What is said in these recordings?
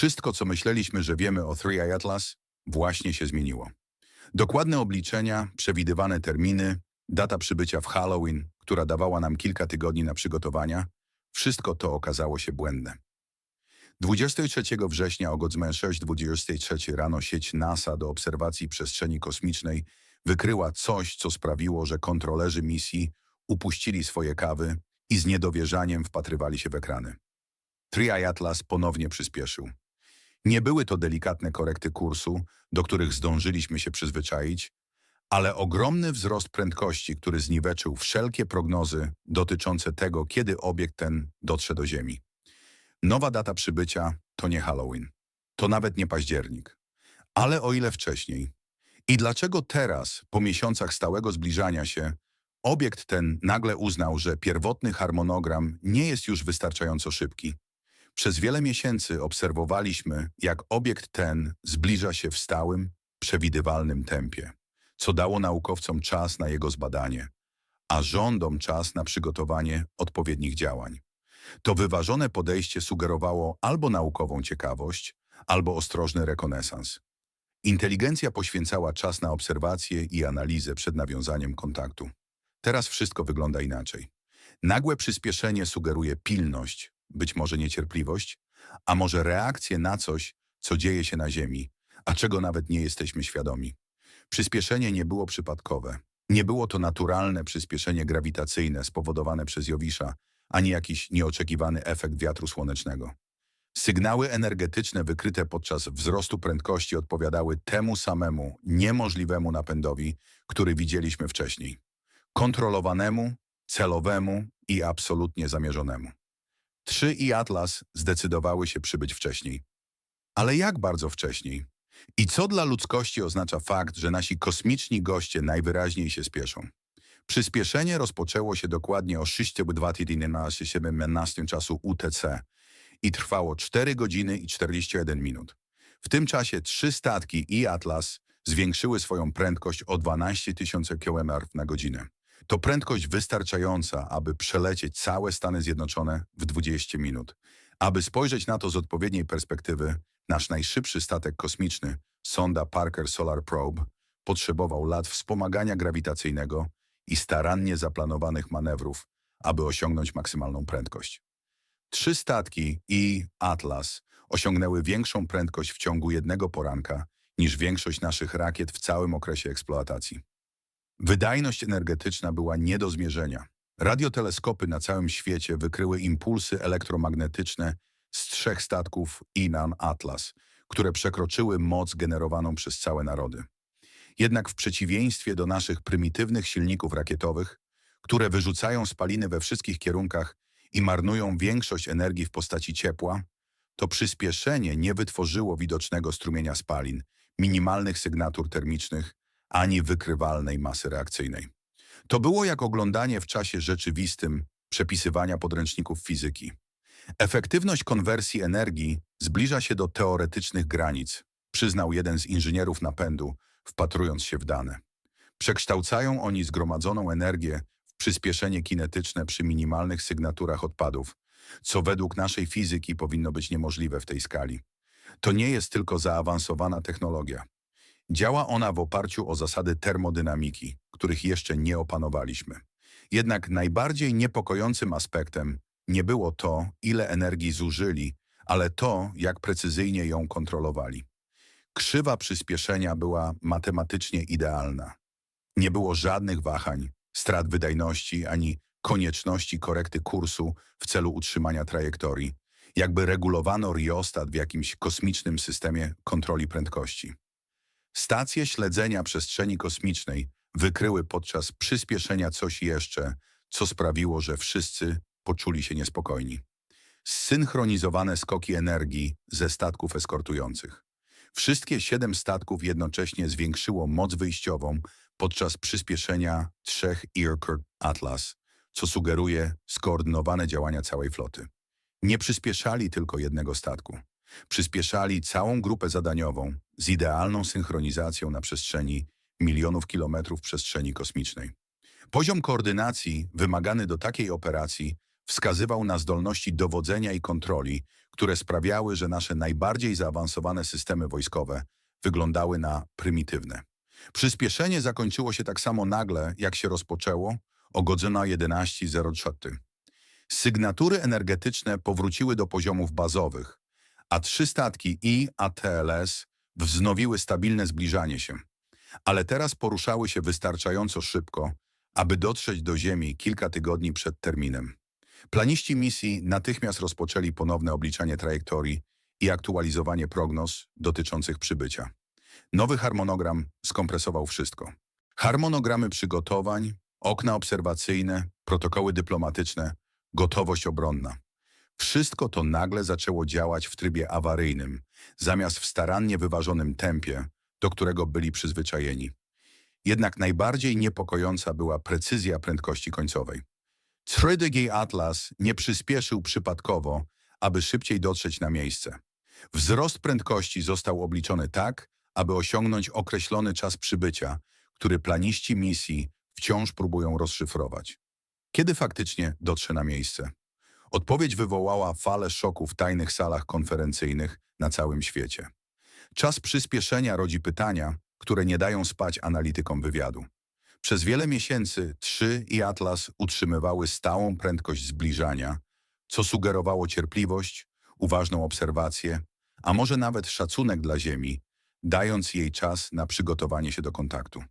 Wszystko, co myśleliśmy, że wiemy o Three Eye Atlas, właśnie się zmieniło. Dokładne obliczenia, przewidywane terminy, data przybycia w Halloween, która dawała nam kilka tygodni na przygotowania, wszystko to okazało się błędne. 23 września o godzinie 6.23 rano sieć NASA do obserwacji przestrzeni kosmicznej wykryła coś, co sprawiło, że kontrolerzy misji upuścili swoje kawy i z niedowierzaniem wpatrywali się w ekrany. Three Atlas ponownie przyspieszył. Nie były to delikatne korekty kursu, do których zdążyliśmy się przyzwyczaić, ale ogromny wzrost prędkości, który zniweczył wszelkie prognozy dotyczące tego, kiedy obiekt ten dotrze do Ziemi. Nowa data przybycia to nie Halloween, to nawet nie październik. Ale o ile wcześniej? I dlaczego teraz, po miesiącach stałego zbliżania się, obiekt ten nagle uznał, że pierwotny harmonogram nie jest już wystarczająco szybki? Przez wiele miesięcy obserwowaliśmy, jak obiekt ten zbliża się w stałym, przewidywalnym tempie, co dało naukowcom czas na jego zbadanie, a rządom czas na przygotowanie odpowiednich działań. To wyważone podejście sugerowało albo naukową ciekawość, albo ostrożny rekonesans. Inteligencja poświęcała czas na obserwację i analizę przed nawiązaniem kontaktu. Teraz wszystko wygląda inaczej. Nagłe przyspieszenie sugeruje pilność, być może niecierpliwość, a może reakcję na coś, co dzieje się na Ziemi, a czego nawet nie jesteśmy świadomi. Przyspieszenie nie było przypadkowe. Nie było to naturalne przyspieszenie grawitacyjne spowodowane przez Jowisza, ani jakiś nieoczekiwany efekt wiatru słonecznego. Sygnały energetyczne wykryte podczas wzrostu prędkości odpowiadały temu samemu, niemożliwemu napędowi, który widzieliśmy wcześniej. Kontrolowanemu, celowemu i absolutnie zamierzonemu. Trzy i Atlas zdecydowały się przybyć wcześniej. Ale jak bardzo wcześniej? I co dla ludzkości oznacza fakt, że nasi kosmiczni goście najwyraźniej się spieszą? Przyspieszenie rozpoczęło się dokładnie o 6.17 czasu UTC i trwało 4 godziny i 41 minut. W tym czasie trzy statki i Atlas zwiększyły swoją prędkość o 12 tysięcy km na godzinę. To prędkość wystarczająca, aby przelecieć całe Stany Zjednoczone w 20 minut. Aby spojrzeć na to z odpowiedniej perspektywy, nasz najszybszy statek kosmiczny, sonda Parker Solar Probe, potrzebował lat wspomagania grawitacyjnego i starannie zaplanowanych manewrów, aby osiągnąć maksymalną prędkość. Trzy statki i Atlas osiągnęły większą prędkość w ciągu jednego poranka niż większość naszych rakiet w całym okresie eksploatacji. Wydajność energetyczna była nie do zmierzenia. Radioteleskopy na całym świecie wykryły impulsy elektromagnetyczne z trzech statków Inan Atlas, które przekroczyły moc generowaną przez całe narody. Jednak w przeciwieństwie do naszych prymitywnych silników rakietowych, które wyrzucają spaliny we wszystkich kierunkach i marnują większość energii w postaci ciepła, to przyspieszenie nie wytworzyło widocznego strumienia spalin, minimalnych sygnatur termicznych ani wykrywalnej masy reakcyjnej. To było jak oglądanie w czasie rzeczywistym przepisywania podręczników fizyki. Efektywność konwersji energii zbliża się do teoretycznych granic, przyznał jeden z inżynierów napędu, wpatrując się w dane. Przekształcają oni zgromadzoną energię w przyspieszenie kinetyczne przy minimalnych sygnaturach odpadów, co według naszej fizyki powinno być niemożliwe w tej skali. To nie jest tylko zaawansowana technologia. Działa ona w oparciu o zasady termodynamiki, których jeszcze nie opanowaliśmy. Jednak najbardziej niepokojącym aspektem nie było to, ile energii zużyli, ale to, jak precyzyjnie ją kontrolowali. Krzywa przyspieszenia była matematycznie idealna. Nie było żadnych wahań, strat wydajności ani konieczności korekty kursu w celu utrzymania trajektorii, jakby regulowano riostat w jakimś kosmicznym systemie kontroli prędkości. Stacje śledzenia przestrzeni kosmicznej wykryły podczas przyspieszenia coś jeszcze, co sprawiło, że wszyscy poczuli się niespokojni. Zsynchronizowane skoki energii ze statków eskortujących. Wszystkie siedem statków jednocześnie zwiększyło moc wyjściową podczas przyspieszenia trzech Irkut Atlas, co sugeruje skoordynowane działania całej floty. Nie przyspieszali tylko jednego statku. Przyspieszali całą grupę zadaniową z idealną synchronizacją na przestrzeni milionów kilometrów przestrzeni kosmicznej. Poziom koordynacji wymagany do takiej operacji wskazywał na zdolności dowodzenia i kontroli, które sprawiały, że nasze najbardziej zaawansowane systemy wojskowe wyglądały na prymitywne. Przyspieszenie zakończyło się tak samo nagle, jak się rozpoczęło, o godzina 11.03. Sygnatury energetyczne powróciły do poziomów bazowych, a trzy statki I ATLS wznowiły stabilne zbliżanie się. Ale teraz poruszały się wystarczająco szybko, aby dotrzeć do Ziemi kilka tygodni przed terminem. Planiści misji natychmiast rozpoczęli ponowne obliczanie trajektorii i aktualizowanie prognoz dotyczących przybycia. Nowy harmonogram skompresował wszystko. Harmonogramy przygotowań, okna obserwacyjne, protokoły dyplomatyczne, gotowość obronna. Wszystko to nagle zaczęło działać w trybie awaryjnym, zamiast w starannie wyważonym tempie, do którego byli przyzwyczajeni. Jednak najbardziej niepokojąca była precyzja prędkości końcowej. 3DG Atlas nie przyspieszył przypadkowo, aby szybciej dotrzeć na miejsce. Wzrost prędkości został obliczony tak, aby osiągnąć określony czas przybycia, który planiści misji wciąż próbują rozszyfrować. Kiedy faktycznie dotrze na miejsce? Odpowiedź wywołała falę szoku w tajnych salach konferencyjnych na całym świecie. Czas przyspieszenia rodzi pytania, które nie dają spać analitykom wywiadu. Przez wiele miesięcy trzy i Atlas utrzymywały stałą prędkość zbliżania, co sugerowało cierpliwość, uważną obserwację, a może nawet szacunek dla Ziemi, dając jej czas na przygotowanie się do kontaktu.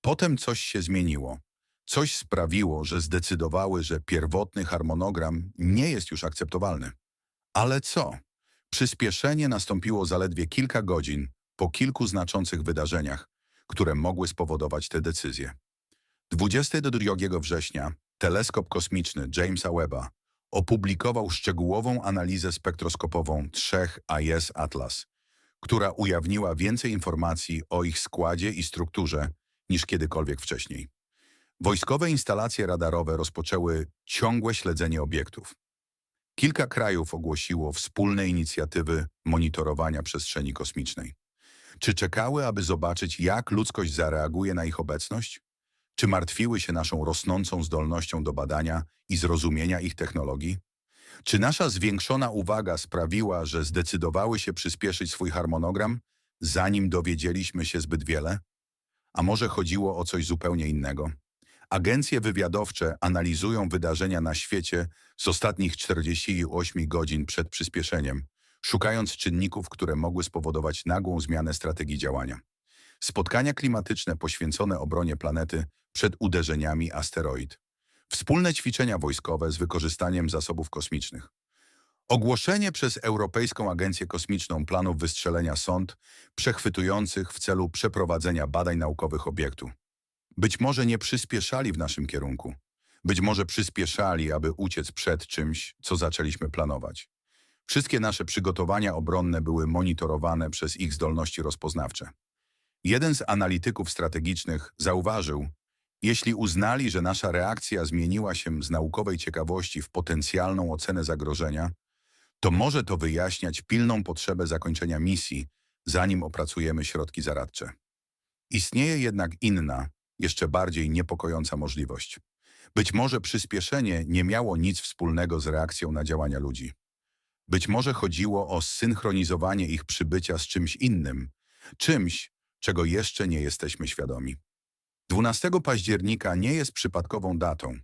Potem coś się zmieniło. Coś sprawiło, że zdecydowały, że pierwotny harmonogram nie jest już akceptowalny. Ale co? Przyspieszenie nastąpiło zaledwie kilka godzin po kilku znaczących wydarzeniach, które mogły spowodować te decyzje. 22 września teleskop kosmiczny Jamesa Webba opublikował szczegółową analizę spektroskopową trzech AIS Atlas, która ujawniła więcej informacji o ich składzie i strukturze niż kiedykolwiek wcześniej. Wojskowe instalacje radarowe rozpoczęły ciągłe śledzenie obiektów. Kilka krajów ogłosiło wspólne inicjatywy monitorowania przestrzeni kosmicznej. Czy czekały, aby zobaczyć, jak ludzkość zareaguje na ich obecność? Czy martwiły się naszą rosnącą zdolnością do badania i zrozumienia ich technologii? Czy nasza zwiększona uwaga sprawiła, że zdecydowały się przyspieszyć swój harmonogram, zanim dowiedzieliśmy się zbyt wiele? A może chodziło o coś zupełnie innego? Agencje wywiadowcze analizują wydarzenia na świecie z ostatnich 48 godzin przed przyspieszeniem, szukając czynników, które mogły spowodować nagłą zmianę strategii działania. Spotkania klimatyczne poświęcone obronie planety przed uderzeniami asteroid. Wspólne ćwiczenia wojskowe z wykorzystaniem zasobów kosmicznych. Ogłoszenie przez Europejską Agencję Kosmiczną planów wystrzelenia sond przechwytujących w celu przeprowadzenia badań naukowych obiektu. Być może nie przyspieszali w naszym kierunku. Być może przyspieszali, aby uciec przed czymś, co zaczęliśmy planować. Wszystkie nasze przygotowania obronne były monitorowane przez ich zdolności rozpoznawcze. Jeden z analityków strategicznych zauważył, jeśli uznali, że nasza reakcja zmieniła się z naukowej ciekawości w potencjalną ocenę zagrożenia, to może to wyjaśniać pilną potrzebę zakończenia misji, zanim opracujemy środki zaradcze. Istnieje jednak inna, jeszcze bardziej niepokojąca możliwość. Być może przyspieszenie nie miało nic wspólnego z reakcją na działania ludzi. Być może chodziło o synchronizowanie ich przybycia z czymś innym, czymś, czego jeszcze nie jesteśmy świadomi. 12 października nie jest przypadkową datą.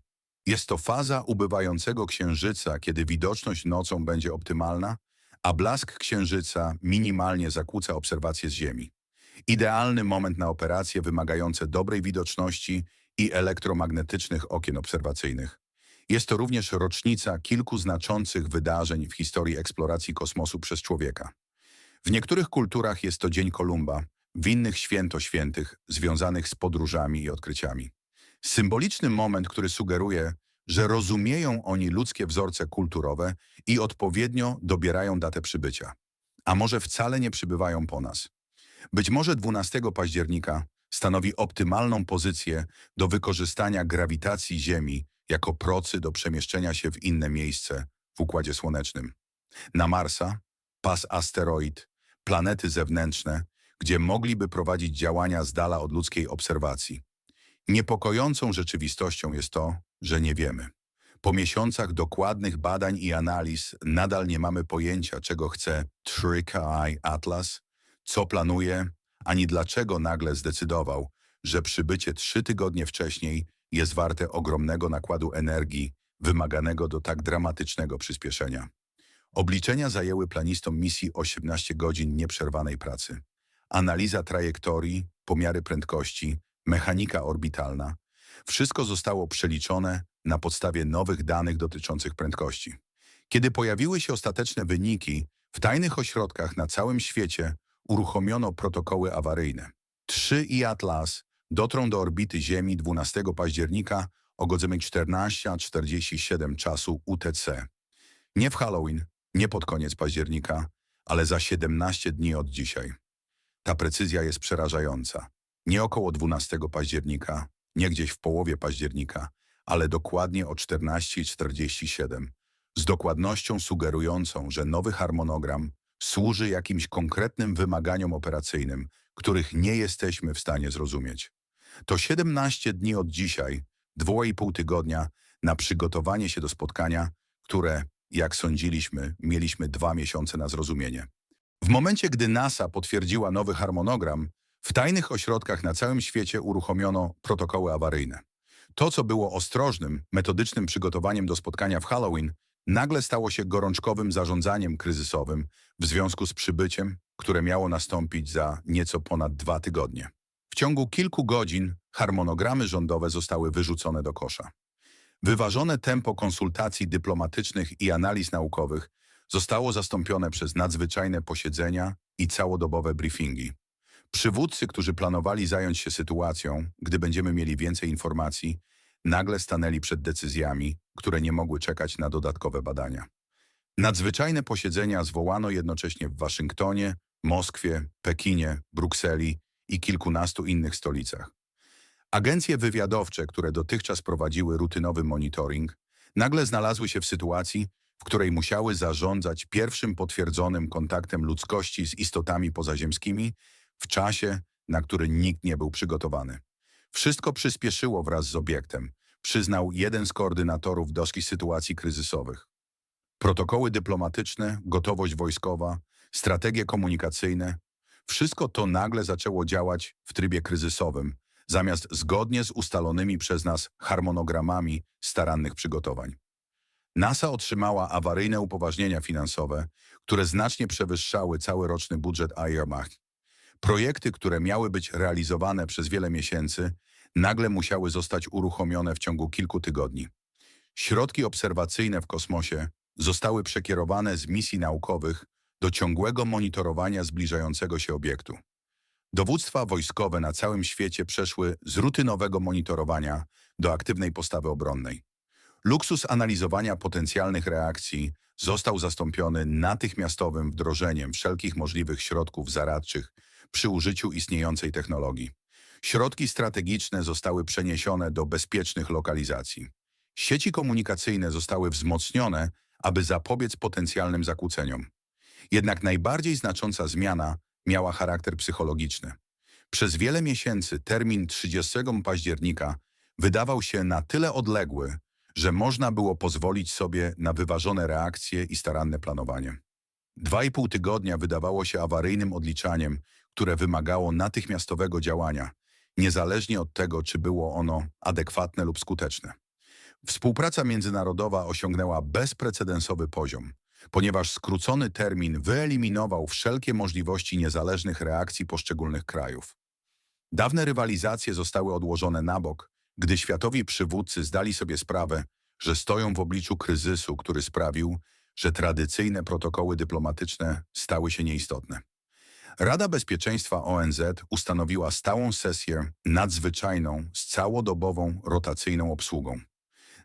Jest to faza ubywającego księżyca, kiedy widoczność nocą będzie optymalna, a blask księżyca minimalnie zakłóca obserwacje z Ziemi. Idealny moment na operacje wymagające dobrej widoczności i elektromagnetycznych okien obserwacyjnych. Jest to również rocznica kilku znaczących wydarzeń w historii eksploracji kosmosu przez człowieka. W niektórych kulturach jest to Dzień Kolumba, w innych święto świętych związanych z podróżami i odkryciami. Symboliczny moment, który sugeruje, że rozumieją oni ludzkie wzorce kulturowe i odpowiednio dobierają datę przybycia. A może wcale nie przybywają po nas. Być może 12 października stanowi optymalną pozycję do wykorzystania grawitacji Ziemi jako procy do przemieszczenia się w inne miejsce w Układzie Słonecznym. Na Marsa, pas asteroid, planety zewnętrzne, gdzie mogliby prowadzić działania z dala od ludzkiej obserwacji. Niepokojącą rzeczywistością jest to, że nie wiemy. Po miesiącach dokładnych badań i analiz nadal nie mamy pojęcia, czego chce Trick Eye Atlas, co planuje, ani dlaczego nagle zdecydował, że przybycie trzy tygodnie wcześniej jest warte ogromnego nakładu energii wymaganego do tak dramatycznego przyspieszenia. Obliczenia zajęły planistom misji 18 godzin nieprzerwanej pracy. Analiza trajektorii, pomiary prędkości, mechanika orbitalna. Wszystko zostało przeliczone na podstawie nowych danych dotyczących prędkości. Kiedy pojawiły się ostateczne wyniki, w tajnych ośrodkach na całym świecie uruchomiono protokoły awaryjne. Trzy i Atlas dotrą do orbity Ziemi 12 października o godzinie 14.47 czasu UTC. Nie w Halloween, nie pod koniec października, ale za 17 dni od dzisiaj. Ta precyzja jest przerażająca. Nie około 12 października, nie gdzieś w połowie października, ale dokładnie o 14.47, z dokładnością sugerującą, że nowy harmonogram służy jakimś konkretnym wymaganiom operacyjnym, których nie jesteśmy w stanie zrozumieć. To 17 dni od dzisiaj, dwa i pół tygodnia na przygotowanie się do spotkania, które, jak sądziliśmy, mieliśmy dwa miesiące na zrozumienie. W momencie, gdy NASA potwierdziła nowy harmonogram, w tajnych ośrodkach na całym świecie uruchomiono protokoły awaryjne. To, co było ostrożnym, metodycznym przygotowaniem do spotkania w Halloween, nagle stało się gorączkowym zarządzaniem kryzysowym w związku z przybyciem, które miało nastąpić za nieco ponad dwa tygodnie. W ciągu kilku godzin harmonogramy rządowe zostały wyrzucone do kosza. Wyważone tempo konsultacji dyplomatycznych i analiz naukowych zostało zastąpione przez nadzwyczajne posiedzenia i całodobowe briefingi. Przywódcy, którzy planowali zająć się sytuacją, gdy będziemy mieli więcej informacji, nagle stanęli przed decyzjami, które nie mogły czekać na dodatkowe badania. Nadzwyczajne posiedzenia zwołano jednocześnie w Waszyngtonie, Moskwie, Pekinie, Brukseli i kilkunastu innych stolicach. Agencje wywiadowcze, które dotychczas prowadziły rutynowy monitoring, nagle znalazły się w sytuacji, w której musiały zarządzać pierwszym potwierdzonym kontaktem ludzkości z istotami pozaziemskimi w czasie, na który nikt nie był przygotowany. Wszystko przyspieszyło wraz z obiektem, przyznał jeden z koordynatorów doski sytuacji kryzysowych. Protokoły dyplomatyczne, gotowość wojskowa, strategie komunikacyjne wszystko to nagle zaczęło działać w trybie kryzysowym, zamiast zgodnie z ustalonymi przez nas harmonogramami starannych przygotowań. NASA otrzymała awaryjne upoważnienia finansowe, które znacznie przewyższały cały roczny budżet IRMAC. Projekty, które miały być realizowane przez wiele miesięcy, nagle musiały zostać uruchomione w ciągu kilku tygodni. Środki obserwacyjne w kosmosie zostały przekierowane z misji naukowych do ciągłego monitorowania zbliżającego się obiektu. Dowództwa wojskowe na całym świecie przeszły z rutynowego monitorowania do aktywnej postawy obronnej. Luksus analizowania potencjalnych reakcji został zastąpiony natychmiastowym wdrożeniem wszelkich możliwych środków zaradczych przy użyciu istniejącej technologii. Środki strategiczne zostały przeniesione do bezpiecznych lokalizacji. Sieci komunikacyjne zostały wzmocnione, aby zapobiec potencjalnym zakłóceniom. Jednak najbardziej znacząca zmiana miała charakter psychologiczny. Przez wiele miesięcy termin 30 października wydawał się na tyle odległy, że można było pozwolić sobie na wyważone reakcje i staranne planowanie. Dwa i pół tygodnia wydawało się awaryjnym odliczaniem, które wymagało natychmiastowego działania, niezależnie od tego, czy było ono adekwatne lub skuteczne. Współpraca międzynarodowa osiągnęła bezprecedensowy poziom, ponieważ skrócony termin wyeliminował wszelkie możliwości niezależnych reakcji poszczególnych krajów. Dawne rywalizacje zostały odłożone na bok, gdy światowi przywódcy zdali sobie sprawę, że stoją w obliczu kryzysu, który sprawił, że tradycyjne protokoły dyplomatyczne stały się nieistotne. Rada Bezpieczeństwa ONZ ustanowiła stałą sesję nadzwyczajną z całodobową rotacyjną obsługą.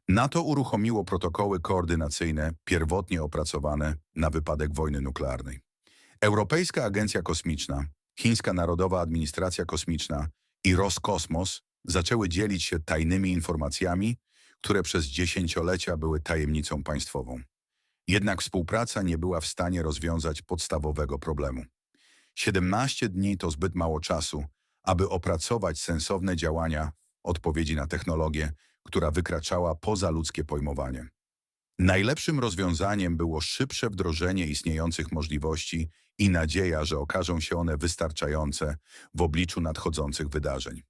NATO uruchomiło protokoły koordynacyjne pierwotnie opracowane na wypadek wojny nuklearnej. Europejska Agencja Kosmiczna, Chińska Narodowa Administracja Kosmiczna i Roskosmos zaczęły dzielić się tajnymi informacjami, które przez dziesięciolecia były tajemnicą państwową. Jednak współpraca nie była w stanie rozwiązać podstawowego problemu. 17 dni to zbyt mało czasu, aby opracować sensowne działania odpowiedzi na technologię, która wykraczała poza ludzkie pojmowanie. Najlepszym rozwiązaniem było szybsze wdrożenie istniejących możliwości i nadzieja, że okażą się one wystarczające w obliczu nadchodzących wydarzeń.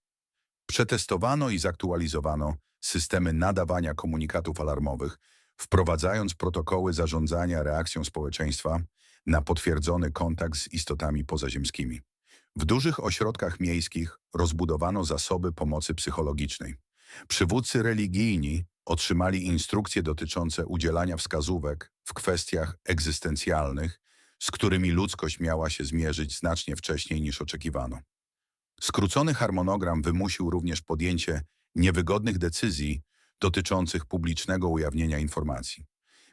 Przetestowano i zaktualizowano systemy nadawania komunikatów alarmowych, wprowadzając protokoły zarządzania reakcją społeczeństwa na potwierdzony kontakt z istotami pozaziemskimi. W dużych ośrodkach miejskich rozbudowano zasoby pomocy psychologicznej. Przywódcy religijni otrzymali instrukcje dotyczące udzielania wskazówek w kwestiach egzystencjalnych, z którymi ludzkość miała się zmierzyć znacznie wcześniej niż oczekiwano. Skrócony harmonogram wymusił również podjęcie niewygodnych decyzji dotyczących publicznego ujawnienia informacji.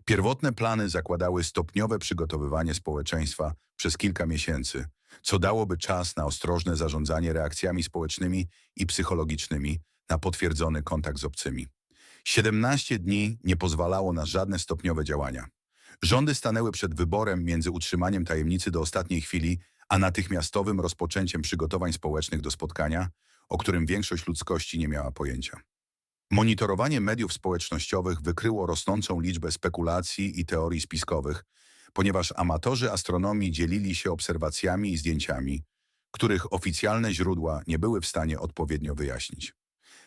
Pierwotne plany zakładały stopniowe przygotowywanie społeczeństwa przez kilka miesięcy, co dałoby czas na ostrożne zarządzanie reakcjami społecznymi i psychologicznymi na potwierdzony kontakt z obcymi. 17 dni nie pozwalało na żadne stopniowe działania. Rządy stanęły przed wyborem między utrzymaniem tajemnicy do ostatniej chwili, a natychmiastowym rozpoczęciem przygotowań społecznych do spotkania, o którym większość ludzkości nie miała pojęcia. Monitorowanie mediów społecznościowych wykryło rosnącą liczbę spekulacji i teorii spiskowych, ponieważ amatorzy astronomii dzielili się obserwacjami i zdjęciami, których oficjalne źródła nie były w stanie odpowiednio wyjaśnić.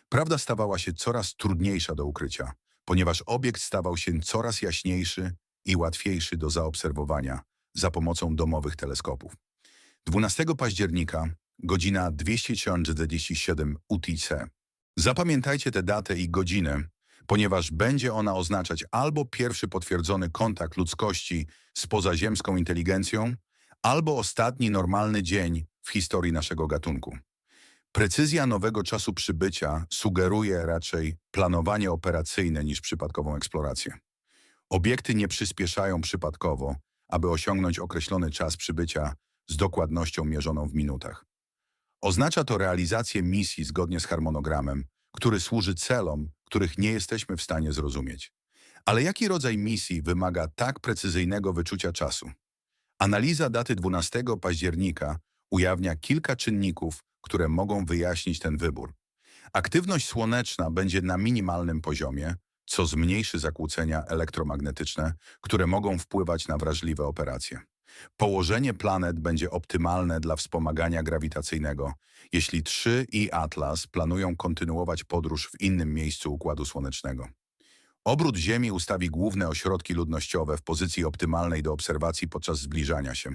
Prawda stawała się coraz trudniejsza do ukrycia, ponieważ obiekt stawał się coraz jaśniejszy i łatwiejszy do zaobserwowania za pomocą domowych teleskopów. 12 października, godzina 247 UTC. Zapamiętajcie tę datę i godzinę, ponieważ będzie ona oznaczać albo pierwszy potwierdzony kontakt ludzkości z pozaziemską inteligencją, albo ostatni normalny dzień w historii naszego gatunku. Precyzja nowego czasu przybycia sugeruje raczej planowanie operacyjne niż przypadkową eksplorację. Obiekty nie przyspieszają przypadkowo, aby osiągnąć określony czas przybycia z dokładnością mierzoną w minutach. Oznacza to realizację misji zgodnie z harmonogramem, który służy celom, których nie jesteśmy w stanie zrozumieć. Ale jaki rodzaj misji wymaga tak precyzyjnego wyczucia czasu? Analiza daty 12 października ujawnia kilka czynników, które mogą wyjaśnić ten wybór. Aktywność słoneczna będzie na minimalnym poziomie, co zmniejszy zakłócenia elektromagnetyczne, które mogą wpływać na wrażliwe operacje. Położenie planet będzie optymalne dla wspomagania grawitacyjnego, jeśli 3 i Atlas planują kontynuować podróż w innym miejscu Układu Słonecznego. Obrót Ziemi ustawi główne ośrodki ludnościowe w pozycji optymalnej do obserwacji podczas zbliżania się.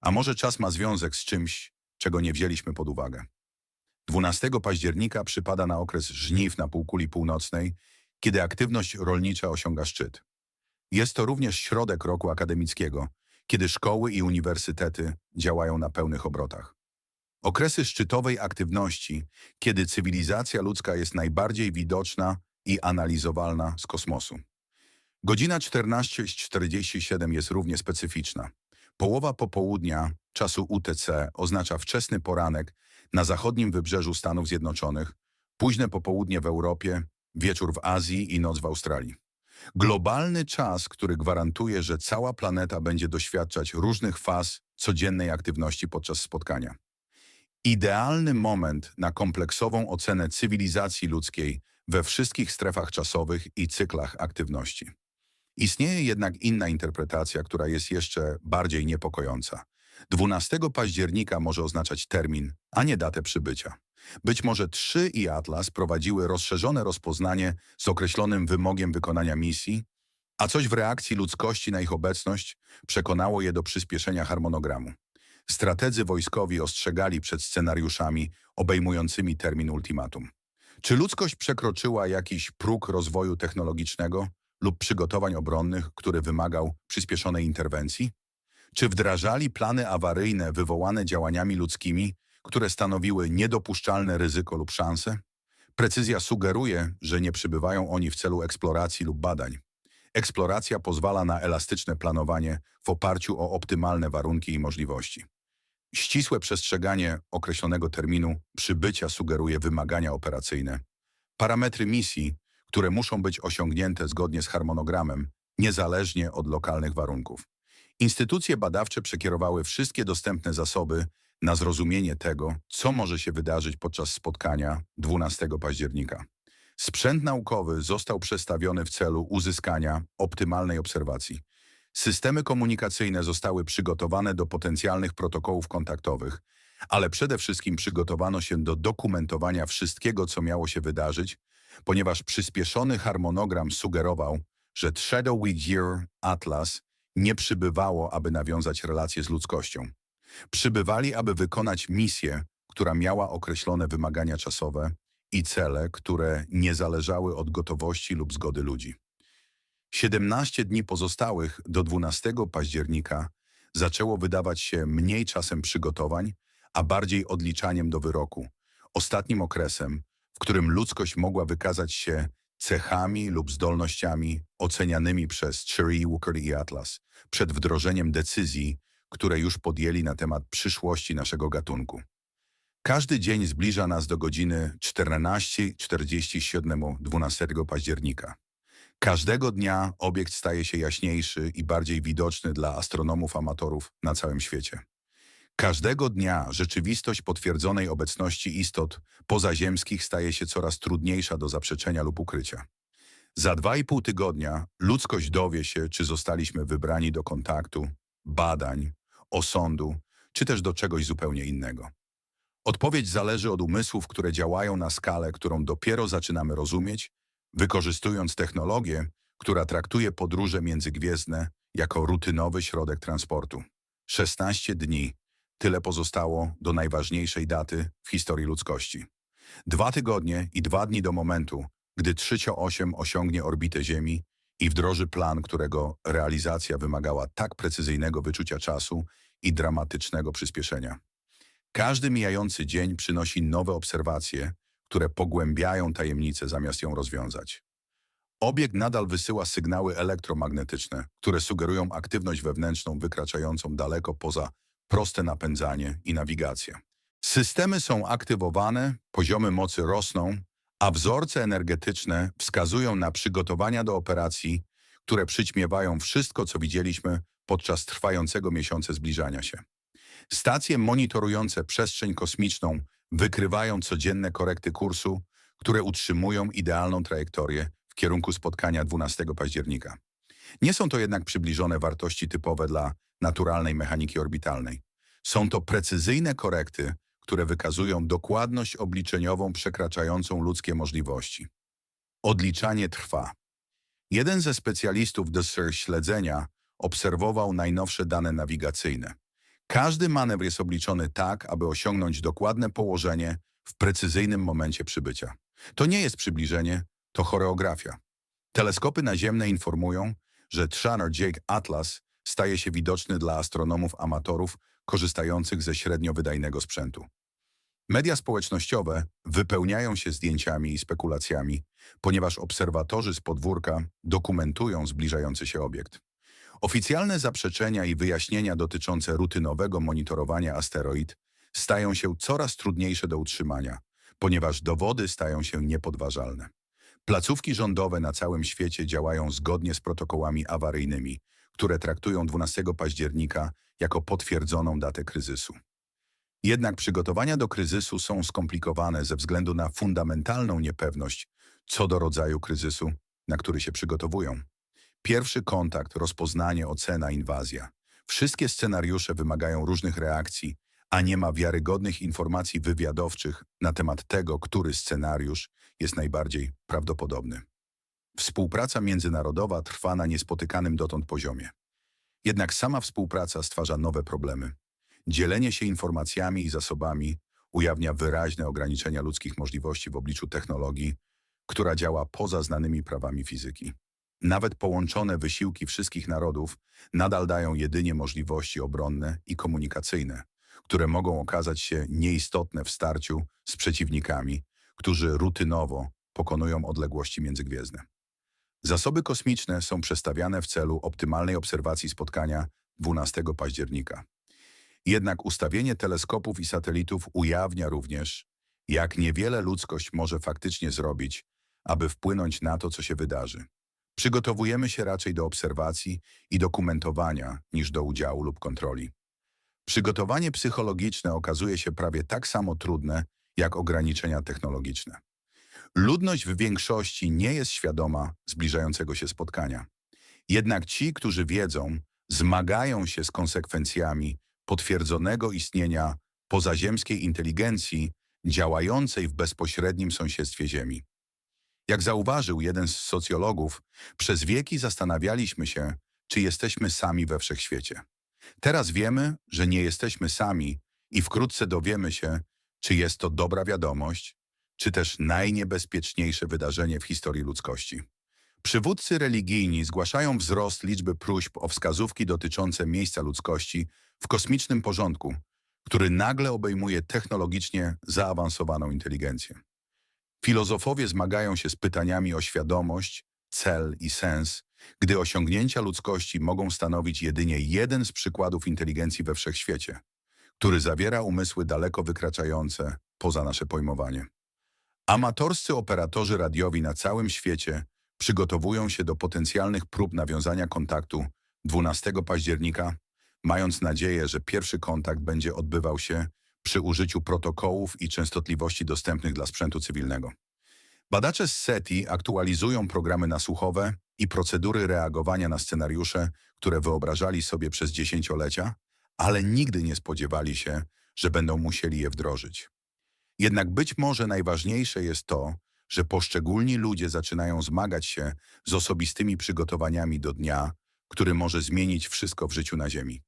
A może czas ma związek z czymś, czego nie wzięliśmy pod uwagę. 12 października przypada na okres żniw na półkuli północnej, kiedy aktywność rolnicza osiąga szczyt. Jest to również środek roku akademickiego, kiedy szkoły i uniwersytety działają na pełnych obrotach. Okresy szczytowej aktywności, kiedy cywilizacja ludzka jest najbardziej widoczna i analizowalna z kosmosu. Godzina 14.47 jest równie specyficzna. Połowa popołudnia czasu UTC oznacza wczesny poranek na zachodnim wybrzeżu Stanów Zjednoczonych, późne popołudnie w Europie, wieczór w Azji i noc w Australii. Globalny czas, który gwarantuje, że cała planeta będzie doświadczać różnych faz codziennej aktywności podczas spotkania. Idealny moment na kompleksową ocenę cywilizacji ludzkiej we wszystkich strefach czasowych i cyklach aktywności. Istnieje jednak inna interpretacja, która jest jeszcze bardziej niepokojąca. 12 października może oznaczać termin, a nie datę przybycia. Być może 3 i Atlas prowadziły rozszerzone rozpoznanie z określonym wymogiem wykonania misji, a coś w reakcji ludzkości na ich obecność przekonało je do przyspieszenia harmonogramu. Strategzy wojskowi ostrzegali przed scenariuszami obejmującymi termin ultimatum. Czy ludzkość przekroczyła jakiś próg rozwoju technologicznego lub przygotowań obronnych, który wymagał przyspieszonej interwencji? Czy wdrażali plany awaryjne wywołane działaniami ludzkimi, które stanowiły niedopuszczalne ryzyko lub szanse? Precyzja sugeruje, że nie przybywają oni w celu eksploracji lub badań. Eksploracja pozwala na elastyczne planowanie w oparciu o optymalne warunki i możliwości. Ścisłe przestrzeganie określonego terminu przybycia sugeruje wymagania operacyjne. Parametry misji, które muszą być osiągnięte zgodnie z harmonogramem, niezależnie od lokalnych warunków. Instytucje badawcze przekierowały wszystkie dostępne zasoby na zrozumienie tego, co może się wydarzyć podczas spotkania 12 października. Sprzęt naukowy został przestawiony w celu uzyskania optymalnej obserwacji. Systemy komunikacyjne zostały przygotowane do potencjalnych protokołów kontaktowych, ale przede wszystkim przygotowano się do dokumentowania wszystkiego, co miało się wydarzyć, ponieważ przyspieszony harmonogram sugerował, że Shadowy Year Atlas nie przybywało, aby nawiązać relacje z ludzkością. Przybywali, aby wykonać misję, która miała określone wymagania czasowe i cele, które nie zależały od gotowości lub zgody ludzi. 17 dni pozostałych do 12 października zaczęło wydawać się mniej czasem przygotowań, a bardziej odliczaniem do wyroku, ostatnim okresem, w którym ludzkość mogła wykazać się cechami lub zdolnościami ocenianymi przez Cherry, Walker i Atlas przed wdrożeniem decyzji, które już podjęli na temat przyszłości naszego gatunku. Każdy dzień zbliża nas do godziny 14.47 12 października. Każdego dnia obiekt staje się jaśniejszy i bardziej widoczny dla astronomów amatorów na całym świecie. Każdego dnia rzeczywistość potwierdzonej obecności istot pozaziemskich staje się coraz trudniejsza do zaprzeczenia lub ukrycia. Za dwa i pół tygodnia ludzkość dowie się, czy zostaliśmy wybrani do kontaktu, badań, osądu, czy też do czegoś zupełnie innego. Odpowiedź zależy od umysłów, które działają na skalę, którą dopiero zaczynamy rozumieć, wykorzystując technologię, która traktuje podróże międzygwiezdne jako rutynowy środek transportu. 16 dni Tyle pozostało do najważniejszej daty w historii ludzkości. Dwa tygodnie i dwa dni do momentu, gdy 308 osiągnie orbitę Ziemi i wdroży plan, którego realizacja wymagała tak precyzyjnego wyczucia czasu i dramatycznego przyspieszenia. Każdy mijający dzień przynosi nowe obserwacje, które pogłębiają tajemnicę zamiast ją rozwiązać. Obiekt nadal wysyła sygnały elektromagnetyczne, które sugerują aktywność wewnętrzną wykraczającą daleko poza proste napędzanie i nawigacja. Systemy są aktywowane, poziomy mocy rosną, a wzorce energetyczne wskazują na przygotowania do operacji, które przyćmiewają wszystko, co widzieliśmy podczas trwającego miesiąca zbliżania się. Stacje monitorujące przestrzeń kosmiczną wykrywają codzienne korekty kursu, które utrzymują idealną trajektorię w kierunku spotkania 12 października. Nie są to jednak przybliżone wartości typowe dla naturalnej mechaniki orbitalnej. Są to precyzyjne korekty, które wykazują dokładność obliczeniową przekraczającą ludzkie możliwości. Odliczanie trwa. Jeden ze specjalistów do śledzenia obserwował najnowsze dane nawigacyjne. Każdy manewr jest obliczony tak, aby osiągnąć dokładne położenie w precyzyjnym momencie przybycia. To nie jest przybliżenie, to choreografia. Teleskopy naziemne informują, że Traner Jake Atlas staje się widoczny dla astronomów amatorów korzystających ze średnio wydajnego sprzętu. Media społecznościowe wypełniają się zdjęciami i spekulacjami, ponieważ obserwatorzy z podwórka dokumentują zbliżający się obiekt. Oficjalne zaprzeczenia i wyjaśnienia dotyczące rutynowego monitorowania asteroid stają się coraz trudniejsze do utrzymania, ponieważ dowody stają się niepodważalne. Placówki rządowe na całym świecie działają zgodnie z protokołami awaryjnymi, które traktują 12 października jako potwierdzoną datę kryzysu. Jednak przygotowania do kryzysu są skomplikowane ze względu na fundamentalną niepewność co do rodzaju kryzysu, na który się przygotowują. Pierwszy kontakt, rozpoznanie, ocena, inwazja. Wszystkie scenariusze wymagają różnych reakcji, a nie ma wiarygodnych informacji wywiadowczych na temat tego, który scenariusz jest najbardziej prawdopodobny. Współpraca międzynarodowa trwa na niespotykanym dotąd poziomie. Jednak sama współpraca stwarza nowe problemy. Dzielenie się informacjami i zasobami ujawnia wyraźne ograniczenia ludzkich możliwości w obliczu technologii, która działa poza znanymi prawami fizyki. Nawet połączone wysiłki wszystkich narodów nadal dają jedynie możliwości obronne i komunikacyjne, które mogą okazać się nieistotne w starciu z przeciwnikami, którzy rutynowo pokonują odległości międzygwiezdne. Zasoby kosmiczne są przestawiane w celu optymalnej obserwacji spotkania 12 października. Jednak ustawienie teleskopów i satelitów ujawnia również, jak niewiele ludzkość może faktycznie zrobić, aby wpłynąć na to, co się wydarzy. Przygotowujemy się raczej do obserwacji i dokumentowania niż do udziału lub kontroli. Przygotowanie psychologiczne okazuje się prawie tak samo trudne, jak ograniczenia technologiczne. Ludność w większości nie jest świadoma zbliżającego się spotkania. Jednak ci, którzy wiedzą, zmagają się z konsekwencjami potwierdzonego istnienia pozaziemskiej inteligencji działającej w bezpośrednim sąsiedztwie Ziemi. Jak zauważył jeden z socjologów, przez wieki zastanawialiśmy się, czy jesteśmy sami we wszechświecie. Teraz wiemy, że nie jesteśmy sami i wkrótce dowiemy się, czy jest to dobra wiadomość, czy też najniebezpieczniejsze wydarzenie w historii ludzkości. Przywódcy religijni zgłaszają wzrost liczby próśb o wskazówki dotyczące miejsca ludzkości w kosmicznym porządku, który nagle obejmuje technologicznie zaawansowaną inteligencję. Filozofowie zmagają się z pytaniami o świadomość, cel i sens, gdy osiągnięcia ludzkości mogą stanowić jedynie jeden z przykładów inteligencji we wszechświecie, który zawiera umysły daleko wykraczające poza nasze pojmowanie. Amatorscy operatorzy radiowi na całym świecie przygotowują się do potencjalnych prób nawiązania kontaktu 12 października, mając nadzieję, że pierwszy kontakt będzie odbywał się przy użyciu protokołów i częstotliwości dostępnych dla sprzętu cywilnego. Badacze z SETI aktualizują programy nasłuchowe i procedury reagowania na scenariusze, które wyobrażali sobie przez dziesięciolecia, ale nigdy nie spodziewali się, że będą musieli je wdrożyć. Jednak być może najważniejsze jest to, że poszczególni ludzie zaczynają zmagać się z osobistymi przygotowaniami do dnia, który może zmienić wszystko w życiu na Ziemi.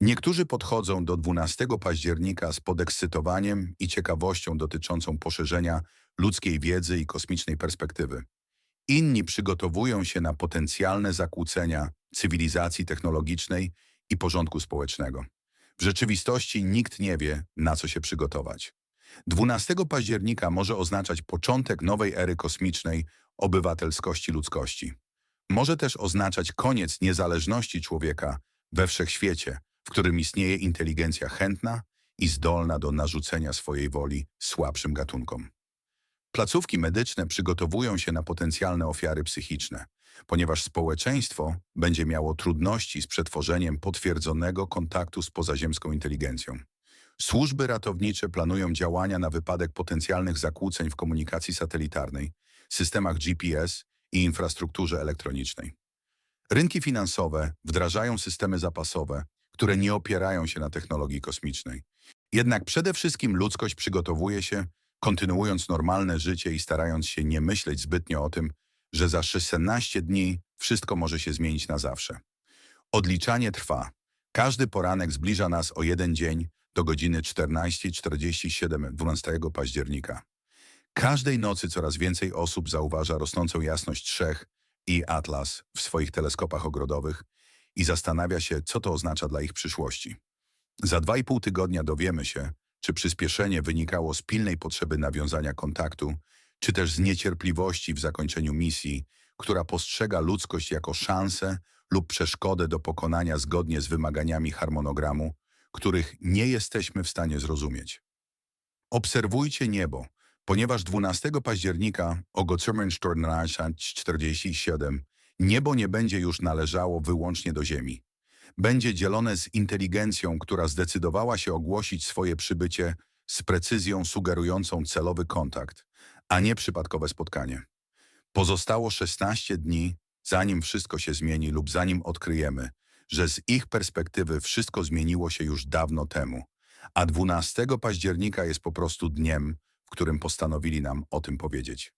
Niektórzy podchodzą do 12 października z podekscytowaniem i ciekawością dotyczącą poszerzenia ludzkiej wiedzy i kosmicznej perspektywy. Inni przygotowują się na potencjalne zakłócenia cywilizacji technologicznej i porządku społecznego. W rzeczywistości nikt nie wie, na co się przygotować. 12 października może oznaczać początek nowej ery kosmicznej obywatelskości ludzkości. Może też oznaczać koniec niezależności człowieka we wszechświecie, w którym istnieje inteligencja chętna i zdolna do narzucenia swojej woli słabszym gatunkom. Placówki medyczne przygotowują się na potencjalne ofiary psychiczne, ponieważ społeczeństwo będzie miało trudności z przetworzeniem potwierdzonego kontaktu z pozaziemską inteligencją. Służby ratownicze planują działania na wypadek potencjalnych zakłóceń w komunikacji satelitarnej, systemach GPS i infrastrukturze elektronicznej. Rynki finansowe wdrażają systemy zapasowe, które nie opierają się na technologii kosmicznej. Jednak przede wszystkim ludzkość przygotowuje się, kontynuując normalne życie i starając się nie myśleć zbytnio o tym, że za 16 dni wszystko może się zmienić na zawsze. Odliczanie trwa. Każdy poranek zbliża nas o jeden dzień do godziny 14.47 12 października. Każdej nocy coraz więcej osób zauważa rosnącą jasność trzech i Atlas w swoich teleskopach ogrodowych i zastanawia się, co to oznacza dla ich przyszłości. Za dwa i pół tygodnia dowiemy się, czy przyspieszenie wynikało z pilnej potrzeby nawiązania kontaktu, czy też z niecierpliwości w zakończeniu misji, która postrzega ludzkość jako szansę lub przeszkodę do pokonania zgodnie z wymaganiami harmonogramu, których nie jesteśmy w stanie zrozumieć. Obserwujcie niebo, ponieważ 12 października o 47 niebo nie będzie już należało wyłącznie do Ziemi. Będzie dzielone z inteligencją, która zdecydowała się ogłosić swoje przybycie z precyzją sugerującą celowy kontakt, a nie przypadkowe spotkanie. Pozostało 16 dni, zanim wszystko się zmieni lub zanim odkryjemy, że z ich perspektywy wszystko zmieniło się już dawno temu, a 12 października jest po prostu dniem, w którym postanowili nam o tym powiedzieć.